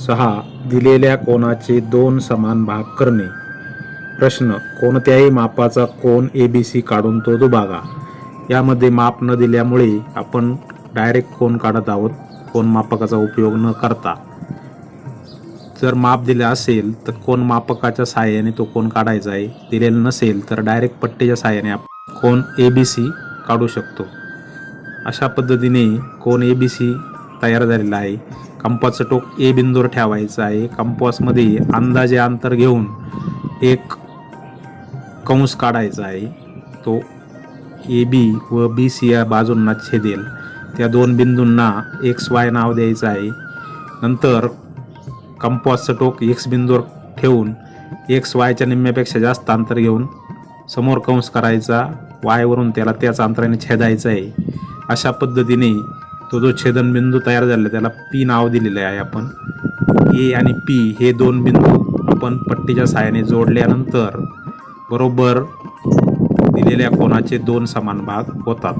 सहा दिलेल्या कोणाचे दोन समान भाग करणे. प्रश्न कोणत्याही मापाचा कोन ए बी सी काढून तो दुभागा. यामध्ये माप न दिल्यामुळे आपण डायरेक्ट कोन काढत आहोत कोन मापकाचा उपयोग न करता. जर माप दिलं असेल तर कोन मापकाच्या सहाय्याने तो कोन काढायचा आहे. दिलेलं नसेल तर डायरेक्ट पट्टीच्या सहाय्याने आपण कोन ए बी सी काढू शकतो. अशा पद्धतीने कोन ए बी सी तयार झालेला आहे. कंपासचं टोक ए बिंदूवर ठेवायचं आहे. कंपासमध्ये अंदाजे अंतर घेऊन एक कंस काढायचा आहे. तो ए बी व बी सी या बाजूंना छेदेल. त्या दोन बिंदूंना एक्स वाय नाव द्यायचं आहे. नंतर कंपासचं टोक एक्स बिंदूवर ठेवून एक्स वायच्या निम्म्यापेक्षा जास्त अंतर घेऊन समोर कंस करायचा. वायवरून त्याला त्याच अंतराने छेदायचं आहे. अशा पद्धतीने तो जो छेदनबिंदू तयार झाला त्याला पी नाव दिलेलं आहे आपण. ए आणि पी हे दोन बिंदू आपण पट्टीच्या सहाय्याने जोडल्यानंतर बरोबर दिलेल्या कोणाचे दोन समान भाग होतात.